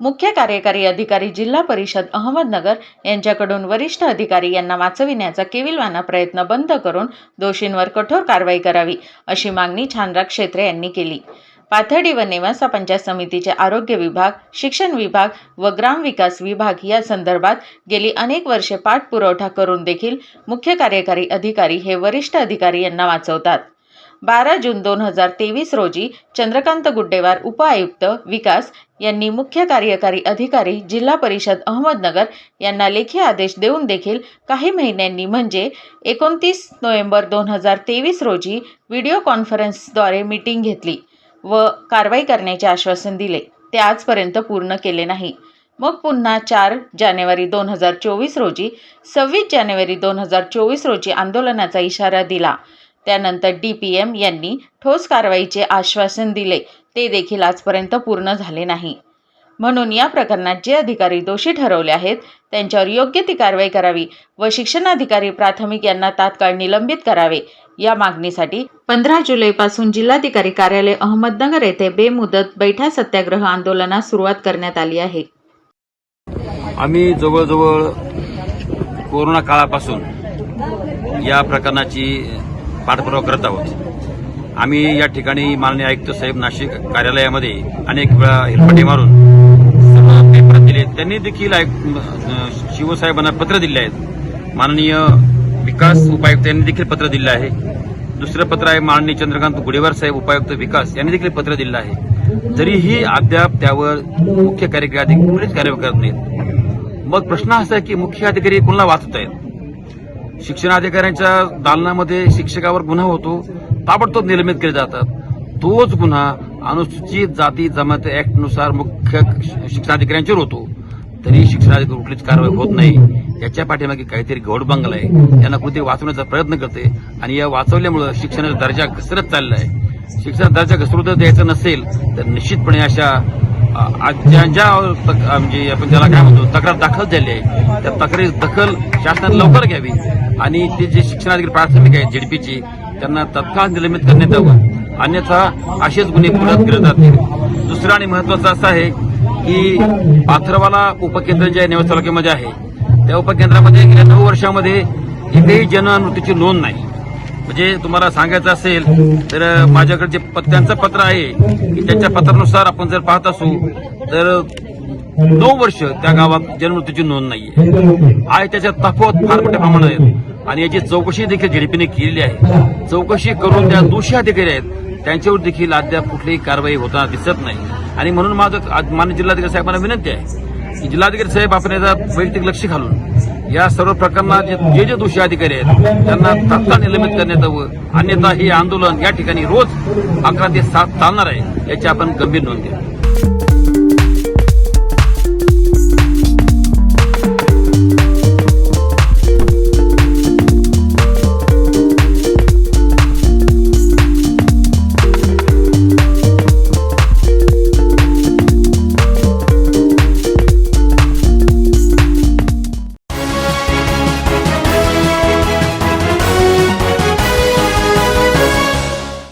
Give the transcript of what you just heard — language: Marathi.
मुख्य कार्यकारी अधिकारी जिल्हा परिषद अहमदनगर यांच्याकडून वरिष्ठ अधिकारी यांना वाचविण्याचा केविलवाना प्रयत्न बंद करून दोषींवर कठोर कारवाई करावी अशी मागणी छानराग क्षेत्रे यांनी केली. पाथर्डी व नेवासा पंचायत समितीचे आरोग्य विभाग शिक्षण विभाग व ग्रामविकास विभाग या संदर्भात गेली अनेक वर्षे पाठपुरवठा करून देखील मुख्य कार्यकारी अधिकारी हे वरिष्ठ अधिकारी यांना वाचवतात. बारा जून दोन हजार तेवीस रोजी चंद्रकांत गुड्डेवार उपआयुक्त विकास यांनी मुख्य कार्यकारी अधिकारी जिल्हा परिषद अहमदनगर यांना लेखी आदेश देऊन देखील काही महिन्यांनी म्हणजे एकोणतीस नोव्हेंबर दोन हजार तेवीस रोजी व्हिडिओ कॉन्फरन्सद्वारे मीटिंग घेतली व कारवाई करण्याचे आश्वासन दिले. ते आजपर्यंत पूर्ण केले नाही. मग पुन्हा चार जानेवारी दोन हजार चोवीस रोजी सव्वीस जानेवारी दोन हजार चोवीस रोजी आंदोलनाचा इशारा दिला. त्यानंतर डी पी एम यांनी ठोस कारवाईचे आश्वासन दिले. ते देखील आजपर्यंत पूर्ण झाले नाही. म्हणून या प्रकरणात जे अधिकारी दोषी ठरवले आहेत त्यांच्यावर योग्य ती कारवाई करावी व शिक्षणाधिकारी प्राथमिक यांना तात्काळ निलंबित करावे. या मागणीसाठी पंधरा जुलैपासून जिल्हाधिकारी कार्यालय अहमदनगर येथे बेमुदत बैठा सत्याग्रह आंदोलनास सुरुवात करण्यात आली आहे. आम्ही जवळजवळ कोरोना काळापासून या प्रकरणाची पाठपुरावा करत आहोत. आम्ही या ठिकाणी माननीय आयुक्त साहेब नाशिक कार्यालयामध्ये अनेक वेळा हेलपाटे मारून सर्व पेपर दिले. त्यांनी देखील आयुक्त- शिवसाहेबांना पत्र दिले आहेत. माननीय विकास उपायुक्त यांनी देखील पत्र दिलं आहे. दुसरं पत्र आहे माननीय चंद्रकांत गुडेवार साहेब उपायुक्त विकास यांनी देखील पत्र दिलं आहे. तरीही अद्याप त्यावर मुख्य कार्यकारी अधिकारी कुणीच कार्य करत नाहीत. मग प्रश्न असा आहे की मुख्य अधिकारी कोणाला वाचत आहेत शिक्षणाधिकाऱ्यांच्या दालनामध्ये शिक्षकावर गुन्हा होतो ताबडतोब निलंबित केले जातात. तोच गुन्हा अनुसूचित जाती जमात ऍक्टनुसार मुख्य शिक्षणाधिकाऱ्यांच्यावर होतो. तरी शिक्षणाधिकारी कुठलीच कारवाई होत नाही. याच्या पाठीमागे काहीतरी गौडबंगल आहे. यांना कुठे वाचवण्याचा प्रयत्न करते आणि या वाचवल्यामुळे शिक्षणाचा दर्जा घसरत चालला आहे शिक्षणाचा दर्जा घसरू द्यायचा नसेल तर निश्चितपणे अशा ज्या ज्या तक- म्हणजे आपण ज्याला काय म्हणतो तक्रार दाखल झाली आहे त्या तक्रारी दखल शासनाने लवकर घ्यावी आणि ते जे शिक्षणाधिकारी प्राथमिक आहे जेडपीची त्यांना तत्काळ निलंबित करण्यात यावं. अन्यथा असेच गुन्हे पुढे केले जातील. दुसरं आणि महत्वाचं असं आहे की पाथरवाला उपकेंद्र जे नेवास तालुक्यामध्ये आहे त्या उपकेंद्रामध्ये गेल्या नऊ वर्षामध्ये एकही जनमृत्यूची नोंद नाही. म्हणजे तुम्हाला सांगायचं असेल तर माझ्याकडे जे पत्त्यांचं पत्र आहे की त्याच्या पत्रानुसार आपण जर पाहत असू तर नऊ वर्ष त्या गावात जन्ममृत्यूची नोंद नाहीये. आहे त्याच्या तफावत फार मोठ्या प्रमाणात आहेत. आणि याची चौकशी देखील झेडपीने केलेली आहे. चौकशी करून त्या दोषी अधिकारी आहेत त्यांच्यावर देखील अद्याप कुठलीही कारवाई होताना दिसत नाही. आणि म्हणून माझं आज मान्य जिल्हाधिकारी साहेबांना विनंती आहे की जिल्हाधिकारी साहेब आपण याचा वैयक्तिक लक्ष घालून या सर्व प्रकरणात जे जे जे दोषी अधिकारी आहेत त्यांना तत्काळ निलंबित करण्यात यावं. अन्यथा हे आंदोलन या ठिकाणी रोज अकरा ते सात चालणार आहे याची आपण गंभीर नोंद घ्या.